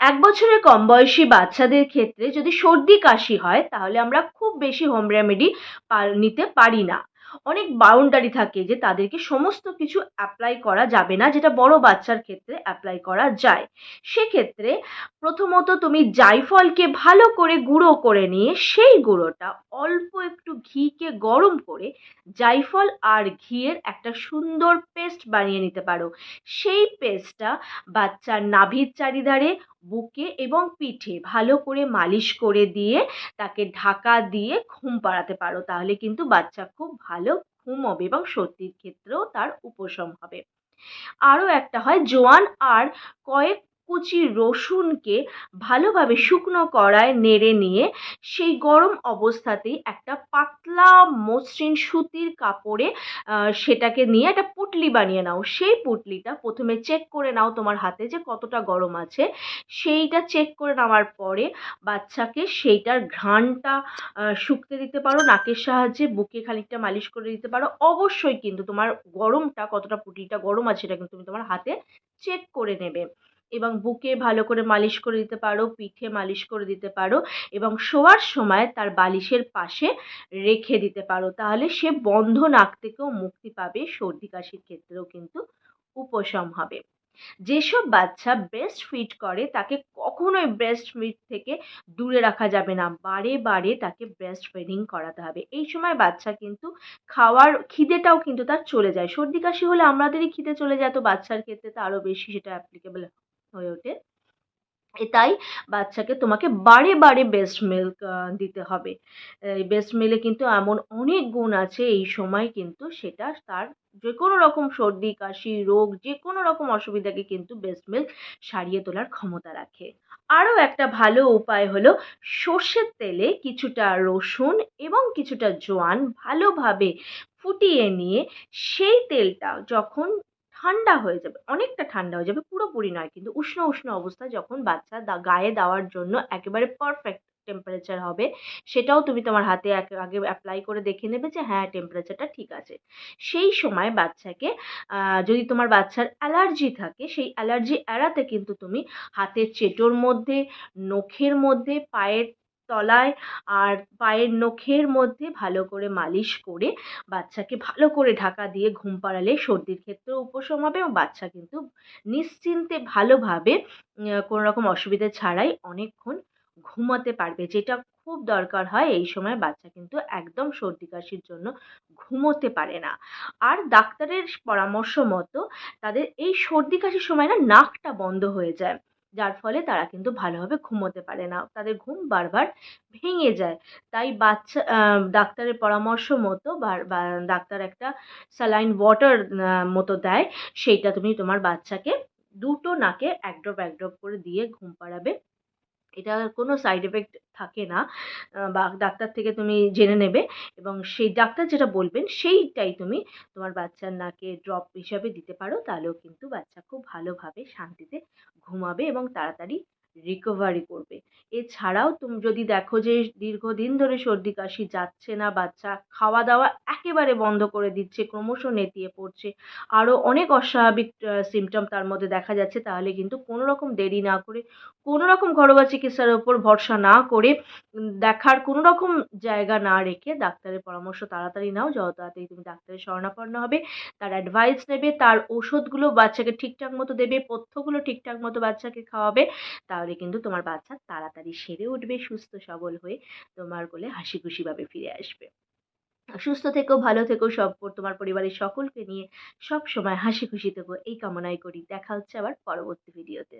এক বছরের কম বয়সী বাচ্চাদের ক্ষেত্রে যদি সর্দি কাশি হয়, তাহলে আমরা খুব বেশি হোম রেমেডি নিতে পারি না। অনেক বাউন্ডারি থাকে যে তাদেরকে সমস্ত কিছু অ্যাপ্লাই করা যাবে না, যেটা বড় বাচ্চার ক্ষেত্রে অ্যাপ্লাই করা যায়। সেক্ষেত্রে প্রথমত তুমি জায়ফলকে ভালো করে গুঁড়ো করে নিয়ে সেই গুঁড়োটা অল্প একটু ঘিকে গরম করে জায়ফল আর ঘিয়ের একটা সুন্দর পেস্ট বানিয়ে নিতে পারো। সেই পেস্টটা বাচ্চার নাভির চারিধারে, বুকে এবং পিঠে ভালো করে মালিশ করে দিয়ে তাকে ঢাকা দিয়ে ঘুম পাড়াতে পারো, তাহলে কিন্তু বাচ্চা খুব ভালো ঘুমোবে এবং সর্দির ক্ষেত্রেও তার উপশম হবে। আরও একটা হয় জোয়ান আর কয়েক কুচি রসুনকে ভালোভাবে শুকনো কড়ায় নেড়ে নিয়ে সেই গরম অবস্থাতেই একটা পাতলা মসৃণ সুতির কাপড়ে সেটাকে নিয়ে একটা পুঁটলি বানিয়ে নাও। সেই পুঁটলিটা প্রথমে চেক করে নাও তোমার হাতে যে কতটা গরম আছে। সেইটা চেক করে নেওয়ার পরে বাচ্চাকে সেইটার ঘ্রাণটা শুকতে দিতে পারো, নাকের সাহায্যে বুকে খানিকটা মালিশ করে দিতে পারো। অবশ্যই কিন্তু তোমার গরমটা, কতটা পুঁটলিটা গরম আছে সেটা কিন্তু তুমি তোমার হাতে চেক করে নেবে। এবং বুকে ভালো করে মালিশ করে দিতে পারো, পিঠে মালিশ করে দিতে পারো এবং শোয়ার সময় তার বালিশের পাশে রেখে দিতে পারো। তাহলে সে বন্ধ নাক থেকেও মুক্তি পাবে, সর্দি কাশির ক্ষেত্রেও কিন্তু উপশম হবে। যেসব বাচ্চা ব্রেস্ট ফিড করে, তাকে কখনোই ব্রেস্ট ফিড থেকে দূরে রাখা যাবে না। বারে বারে তাকে ব্রেস্ট ফিডিং করাতে হবে। এই সময় বাচ্চা কিন্তু খাওয়ার খিদেটাও কিন্তু তার চলে যায়। সর্দি কাশি হলে আমাদেরই খিদে চলে যায়, তো বাচ্চার ক্ষেত্রে তো আরও বেশি সেটা অ্যাপ্লিকেবল হয়ে ওঠে। তাই বাচ্চাকে তোমাকে বারে বারে বেস্ট মিল্ক দিতে হবে। বেস্ট মিলে কিন্তু এমন অনেক গুণ আছে, এই সময় কিন্তু সেটা তার যে কোনো রকম সর্দি, কাশি, রোগ যে কোনো রকম অসুবিধাকে কিন্তু বেস্ট মিল্ক সারিয়ে তোলার ক্ষমতা রাখে। আরও একটা ভালো উপায় হলো সর্ষের তেলে কিছুটা রসুন এবং কিছুটা জোয়ান ভালোভাবে ফুটিয়ে নিয়ে সেই তেলটা যখন ঠান্ডা হয়ে যাবে, অনেকটা ঠান্ডা হয়ে যাবে, পুরোপুরি নয়। কিন্তু উষ্ণ উষ্ণ অবস্থা যখন বাচ্চা গায়ে দেওয়ার জন্য একেবারে পারফেক্ট টেম্পারেচার হবে, সেটাও তুমি তোমার হাতে আগে অ্যাপ্লাই করে দেখে নেবে যে হ্যাঁ টেম্পারেচারটা ঠিক আছে। সেই সময় বাচ্চাকে যদি তোমার বাচ্চার অ্যালার্জি থাকে, সেই অ্যালার্জি এড়াতে কিন্তু তুমি হাতের চেটোর মধ্যে, নখের মধ্যে, পায়ের তলায় আর পায়ের নখের মধ্যে ভালো করে মালিশ করে বাচ্চাকে ভালো করে ঢাকা দিয়ে ঘুম পাড়ালে সর্দির ক্ষেত্রেও উপশম হবে এবং বাচ্চা কিন্তু নিশ্চিন্তে ভালোভাবে কোনো রকম অসুবিধা ছাড়াই অনেকক্ষণ ঘুমাতে পারবে। যেটা খুব দরকার হয় এই সময় বাচ্চা কিন্তু একদম সর্দি কাশির জন্য ঘুমোতে পারে না। আর ডাক্তারের পরামর্শ মতো তাদের এই সর্দি কাশির সময় না নাকটা বন্ধ হয়ে যায়। যার ফলে তারা কিন্তু ভালোভাবে ঘুমোতে পারে না। তাদের ঘুম বারবার ভেঙে যায়। তাই বাচ্চা ডাক্তারের পরামর্শ মতো ডাক্তার একটা স্যালাইন ওয়াটার মতো দেয়, সেইটা তুমি তোমার বাচ্চাকে দুটো নাকে এক ড্রপ এক ড্রপ করে দিয়ে ঘুম পাড়াবে। এটার কোনো সাইড এফেক্ট থাকে না বা ডাক্তার থেকে তুমি জেনে নেবে এবং সেই ডাক্তার যেটা বলবেন সেইটাই তুমি তোমার বাচ্চার নাকে ড্রপ হিসাবে দিতে পারো, তাহলেও কিন্তু বাচ্চা খুব ভালোভাবে শান্তিতে ঘুমাবে এবং তাড়াতাড়ি রিকভারি করবে। এছাড়াও তুমি যদি দেখো যে দীর্ঘদিন ধরে সর্দি কাশি যাচ্ছে না, বাচ্চা খাওয়া দাওয়া একেবারে বন্ধ করে দিচ্ছে, ক্রমশ নেতিয়ে পড়ছে, আরও অনেক অস্বাভাবিক সিমটম তার মধ্যে দেখা যাচ্ছে, তাহলে কিন্তু কোনো রকম দেরি না করে, কোনো রকম ঘরোয়া চিকিৎসার ওপর ভরসা না করে দেখার কোনো রকম জায়গা না রেখে ডাক্তারের পরামর্শ তাড়াতাড়ি নাও, যত তাড়াতাড়ি তুমি ডাক্তারের শরণাপন্ন হবে, তার অ্যাডভাইস নেবে, তার ওষুধগুলো বাচ্চাকে ঠিকঠাক মতো দেবে, পথ্যগুলো ঠিকঠাক মতো বাচ্চাকে খাওয়াবে তাহলে কিন্তু তোমার বাচ্চা তাড়াতাড়ি সেরে উঠবে, সুস্থ সবল হয়ে তোমার কোলে হাসি খুশিভাবে ফিরে আসবে। সুস্থ থেকো, ভালো থেকো, সব তোমার পরিবারের সকলকে নিয়ে সব সময় হাসি খুশি থেকো, এই কামনাই করি। দেখা হচ্ছে আবার পরবর্তী ভিডিওতে